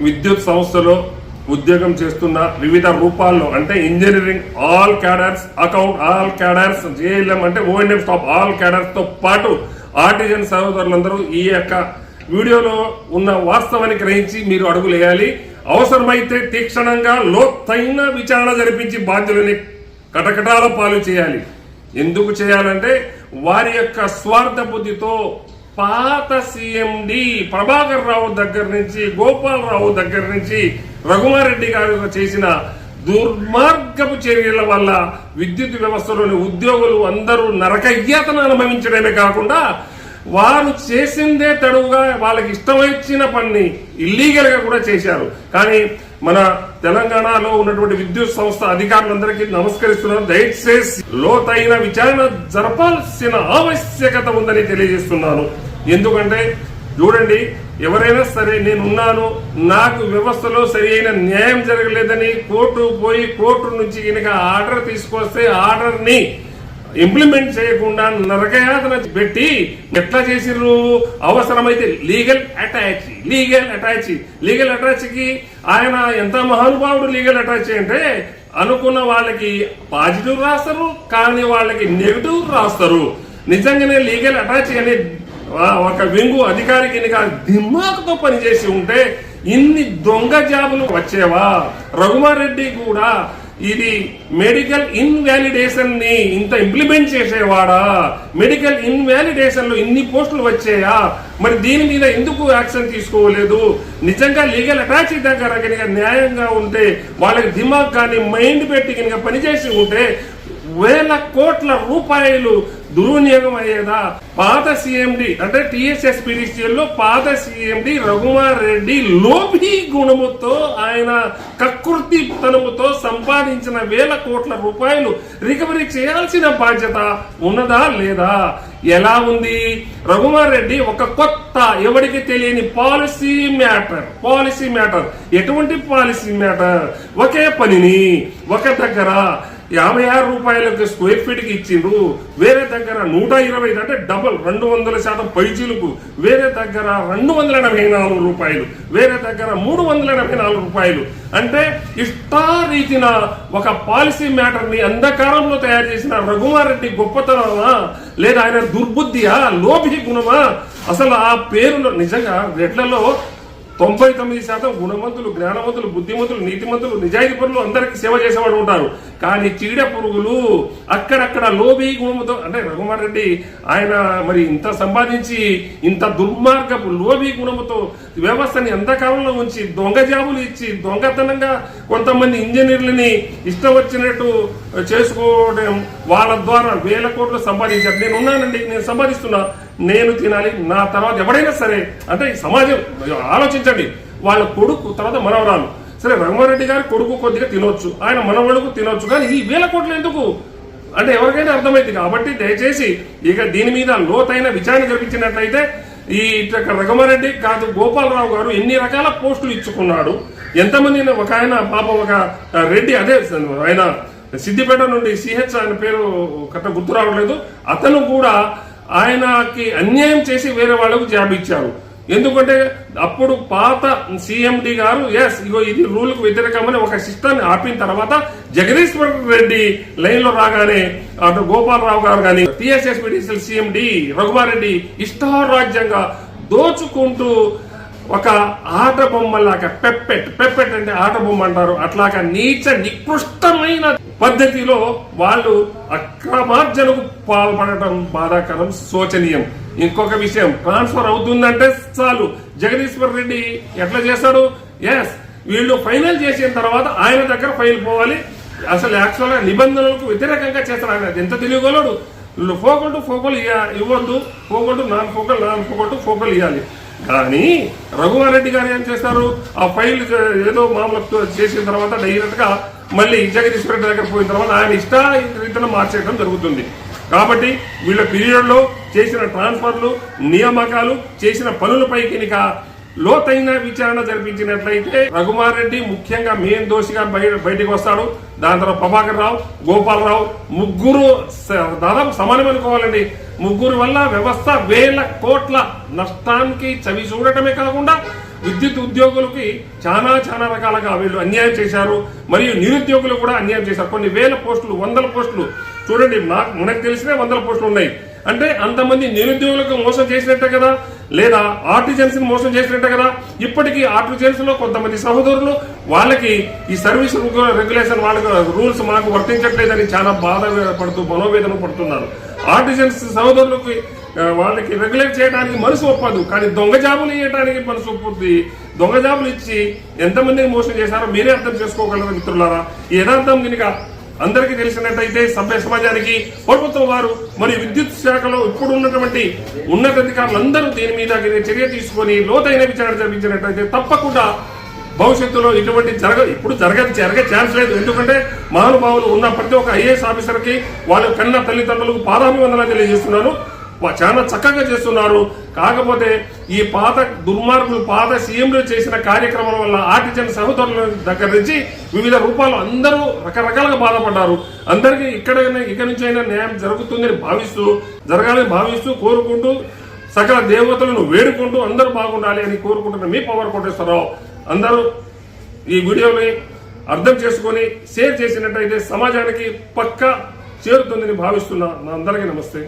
విద్యుత్ సంస్థలో ఉద్యోగం చేస్తున్న వివిధ రూపాల్లో అంటే engineering all cadres account all cadres JLM అంటే ఓఎన్ఎం స్టాప్ ఆల్ క్యాడర్స్తో పాటు ఆర్టిజన్ సహోదరులందరూ ఈ యొక్క వీడియోలో ఉన్న వాస్తవాన్ని గ్రహించి మీరు అడుగులేయాలి అవసరమైతే తీక్షణంగా లోతైన విచారణ జరిపించి బాధ్యులని కటకటాల పాలు చేయాలి. ఎందుకు చేయాలంటే వారి యొక్క స్వార్థ బుద్ధితో పాత సీఎండి ప్రభాకర్ రావు దగ్గర నుంచి గోపాలరావు దగ్గర నుంచి రఘుమారెడ్డి గారు చేసిన దుర్మార్గపు చర్యల వల్ల విద్యుత్ వ్యవస్థలోని ఉద్యోగులు అందరూ నరకయ్యాతను అనుభవించడమే కాకుండా వారు చేసిందే తడువుగా వాళ్ళకి ఇష్టమొచ్చిన పనిని ఇల్లీగల్గా కూడా చేశారు. కానీ మన తెలంగాణలో ఉన్నటువంటి విద్యుత్ సంస్థ అధికారులందరికీ నమస్కరిస్తున్నాను. దయచేసి లోతైన విచారణ జరపాల్సిన ఆవశ్యకత ఉందని తెలియజేస్తున్నాను. ఎందుకంటే చూడండి ఎవరైనా సరే నేనున్నాను నాకు వ్యవస్థలో సరి అయిన న్యాయం జరగలేదని కోర్టు పోయి కోర్టు నుంచి కనుక ఆర్డర్ తీసుకొస్తే ఆర్డర్ని ఇంప్లిమెంట్ చేయకుండా నరకయాతన పెట్టి ఎట్లా చేసిర్రు? అవసరమైతే legal attach legal attach legal అటాచ్కి ఆయన ఎంత మహానుభావుడు లీగల్ అటాచ్ అంటే అనుకున్న వాళ్ళకి పాజిటివ్ రాస్తారు కానీ వాళ్ళకి నెగిటివ్ రాస్తారు. నిజంగానే లీగల్ అటాచ్ అనే ఒక వింగు అధికారికి కనుక దిమాకుతో పనిచేసి ఉంటే ఇన్ని దొంగ జాబులు వచ్చేవా? రఘుమారెడ్డి కూడా ఇది మెడికల్ ఇన్వాలిడేషన్ని ఇంత ఇంప్లిమెంట్ చేసేవాడా? మెడికల్ ఇన్వాలిడేషన్లో ఇన్ని పోస్టులు వచ్చాయా? మరి దీని మీద ఎందుకు యాక్షన్ తీసుకోలేదు? నిజంగా లీగల్ అటాచ్ దగ్గర కనుక న్యాయంగా ఉంటే వాళ్ళకి దిమాగ్ కానీ మైండ్ పెట్టి కనుక పనిచేసి ఉంటే వేల కోట్ల రూపాయలు దుర్వినియోగం అయ్యేదా? పాత సీఎండి అంటే టిఎస్ఎస్లో పాత సీఎండి రఘుమార్ రెడ్డి లోభి గుణముతో ఆయన కకృతి తనముతో సంపాదించిన వేల కోట్ల రూపాయలు రికవరీ చేయాల్సిన బాధ్యత ఉన్నదా లేదా? ఎలా ఉంది? రఘుమార్ రెడ్డి ఒక కొత్త ఎవరికి తెలియని పాలసీ మ్యాటర్ పాలసీ మ్యాటర్. ఎటువంటి పాలసీ మ్యాటర్? ఒకే పనిని ఒక దగ్గర యాభై ఆరు రూపాయలకు స్క్వేర్ ఫీట్కి ఇచ్చిండ్రు. వేరే దగ్గర నూట ఇరవై అంటే డబల్ రెండు వందల శాతం పైచీలకు. వేరే దగ్గర రెండు వందల ఎనభై నాలుగు రూపాయలు. వేరే దగ్గర మూడు వందల ఎనభై నాలుగు రూపాయలు. అంటే ఇష్టారీతిన ఒక పాలసీ మ్యాటర్ని అంధకారంలో తయారు చేసిన రఘుమారెడ్డి గొప్పతనమా? లేదా ఆయన దుర్బుద్ధియా? లోభి గుణమా? అసలు ఆ పేరులో నిజంగా రెడ్లలో తొంభై తొమ్మిది శాతం గుణవంతులు జ్ఞానవంతులు బుద్ధిమంతులు నీతిమంతులు నిజాయితీ పనులు అందరికీ సేవ చేసేవాడు ఉంటారు. కానీ చీడ పురుగులు అక్కడక్కడ లోబీ గుణముతో అంటే రఘుమార్ రెడ్డి ఆయన మరి ఇంత సంపాదించి ఇంత దుర్మార్గపు లోబీ గుణముతో వ్యవస్థని ఎంతకాలంలో ఉంచి దొంగ జాబులు ఇచ్చి దొంగతనంగా కొంతమంది ఇంజనీర్లని ఇష్టం వచ్చినట్టు చేసుకోవడం వాళ్ళ ద్వారా వేల కోట్లు సంపాదించారు. నేను ఉన్నానండి నేను సంపాదిస్తున్నా నేను తినాలి నా తర్వాత ఎవడైనా సరే అంటే ఈ సమాజం ఆలోచించండి. వాళ్ళ కొడుకు తర్వాత మనవరాలు. సరే రంగారెడ్డి గారి కొడుకు కొద్దిగా తినొచ్చు. ఆయన మనవడుకు తినొచ్చు. కానీ ఈ వేల కోట్లు ఎందుకు? అంటే ఎవరికైనా అర్థమైంది కాబట్టి దయచేసి ఇక దీని మీద లోతైన విచారణ జరిపించినట్లయితే ఈ ఇట్లా రఘుమారెడ్డి కాదు గోపాలరావు గారు ఎన్ని రకాల పోస్టులు ఇచ్చుకున్నాడు? ఎంతమంది ఒక ఆయన పాపం ఒక రెడ్డి అదే ఆయన సిద్దిపేట నుండి సిహెచ్ ఆయన పేరు కట్ట గుర్తు రావట్లేదు. అతను కూడా ఆయనకి అన్యాయం చేసి వేరే వాళ్ళకు జాబ్ ఇచ్చారు ఎందుకంటే అప్పుడు పాత సిఎండి గారు ఎస్ ఇగో ఇది రూల్కు వ్యతిరేకమని ఒక సిస్టాన్ని ఆపిన తర్వాత జగదీశ్వర్ రెడ్డి లైన్లో రాగానే అటు గోపాలరావు గారు కానీ టిఎస్ఎస్ మెడిసిల్ సిఎండి రఘుమారెడ్డి ఇష్టారాజ్యంగా దోచుకుంటూ ఒక ఆట బొమ్మలాగా పెప్పెట్. పెప్పెట్ అంటే ఆట బొమ్మ అంటారు. అట్లాగా నీచ నికృష్టమైన పద్ధతిలో వాళ్ళు అక్రమార్జనకు పాల్పడటం బాధాకరం శోచనీయం. ఇంకొక విషయం ట్రాన్స్ఫర్ అవుతుందంటే చాలు. జగదీశ్వర్ రెడ్డి ఎట్లా చేస్తాడు ఎస్ వీళ్ళు ఫైనల్ చేసిన తర్వాత ఆయన దగ్గర ఫైల్ పోవాలి. అసలు యాక్చువల్గా నిబంధనలకు వ్యతిరేకంగా చేస్తాడు ఆయన. ఎంత తెలియగలడు ఫోకల్ టు ఫోకల్ ఇవ్వద్దు. Focal to non focal non focal to focal ఇవ్వాలి కానీ రఘువారెడ్డి గారు ఏం చేస్తారు ఆ ఫైల్ ఏదో మామూలు చేసిన తర్వాత డైరెక్ట్గా మళ్ళీ జగదీశ్వర రెడ్డి దగ్గర పోయిన తర్వాత ఆయన ఇష్ట రీతిలో మార్చేయడం జరుగుతుంది. కాబట్టి వీళ్ళ పీరియడ్లో చేసిన ట్రాన్స్ఫర్లు నియామకాలు చేసిన పనులపైకి కనుక లోతైన విచారణ జరిపించినట్లయితే రఘుమారెడ్డి ముఖ్యంగా మెయిన్ దోషిగా బయట బయటికి వస్తాడు. దాని తర్వాత ప్రభాకర్ రావు గోపాలరావు ముగ్గురు దాదాపు సమానం అనుకోవాలండి. ముగ్గురు వల్ల వ్యవస్థ వేల కోట్ల నష్టానికి చవి చూడటమే కాకుండా విద్యుత్ ఉద్యోగులకి చాలా చాలా రకాలుగా వీళ్ళు అన్యాయం చేశారు. మరియు నిరుద్యోగులు కూడా అన్యాయం చేశారు. కొన్ని వేల పోస్టులు వందల పోస్టులు. చూడండి నాకు మనకు తెలిసిన వందల పోస్టులు ఉన్నాయి. అంటే అంతమంది నిరుద్యోగులకు మోసం చేసినట్టే కదా. లేదా ఆర్టిజన్స్ని మోసం చేసినట్టే కదా? ఇప్పటికీ ఆర్టిజన్స్లో కొంతమంది సహోదరులు వాళ్ళకి ఈ సర్వీస్ రెగ్యులేషన్ వాళ్ళకి రూల్స్ మాకు వర్తించట్లేదని చాలా బాధ పడుతూ మనోవేదన పడుతున్నారు. ఆర్టిజన్స్ సహోదరులకి వాళ్ళకి రెగ్యులేట్ చేయడానికి మనసు ఒప్పదు కానీ దొంగ జాబులు ఇవ్వడానికి మనసు ఒప్పుద్ది. దొంగ జాబులు ఇచ్చి ఎంతమందిని మోసం చేశారో మీరే అర్థం చేసుకోగలరు మిత్రులారా? యథార్థం కనుక అందరికీ తెలిసినట్టయితే సభ్య సమాజానికి ప్రభుత్వం వారు మరియు విద్యుత్ శాఖలో ఇప్పుడు ఉన్నటువంటి ఉన్నతాధికారులందరూ దీని మీద చర్య తీసుకొని లోతైన విచారణ జరిపించినట్టయితే తప్పకుండా భవిష్యత్తులో ఇటువంటి జరగ ఇప్పుడు జరగ జరగే ఛాన్స్ లేదు. ఎందుకంటే మహానుభావులు ఉన్న ప్రతి ఒక్క ఐఏఎస్ ఆఫీసర్కి వాళ్ళ కన్న తల్లిదండ్రులకు పాదాభివందన తెలియజేస్తున్నాను. చాలా చక్కగా చేస్తున్నారు. కాకపోతే ఈ పాత దుర్మార్గులు పాత సీఎంలు చేసిన కార్యక్రమం వల్ల ఆర్టిజన్ సహోదరుల దగ్గర నుంచి వివిధ రూపాలు అందరూ రకరకాలుగా బాధపడ్డారు. అందరికీ ఇక్కడ ఇక్కడి నుంచి అయినా న్యాయం జరుగుతుందని భావిస్తూ జరగాలని భావిస్తూ కోరుకుంటూ సకల దేవతలను వేడుకుంటూ అందరూ బాగుండాలి అని కోరుకుంటున్న మీ పవర్ కోటేశ్వరరావు అందరూ ఈ వీడియోని అర్థం చేసుకొని షేర్ చేసినట్టయితే సమాజానికి పక్కా చేరుతుందని భావిస్తున్నా నా అందరికీ నమస్తే.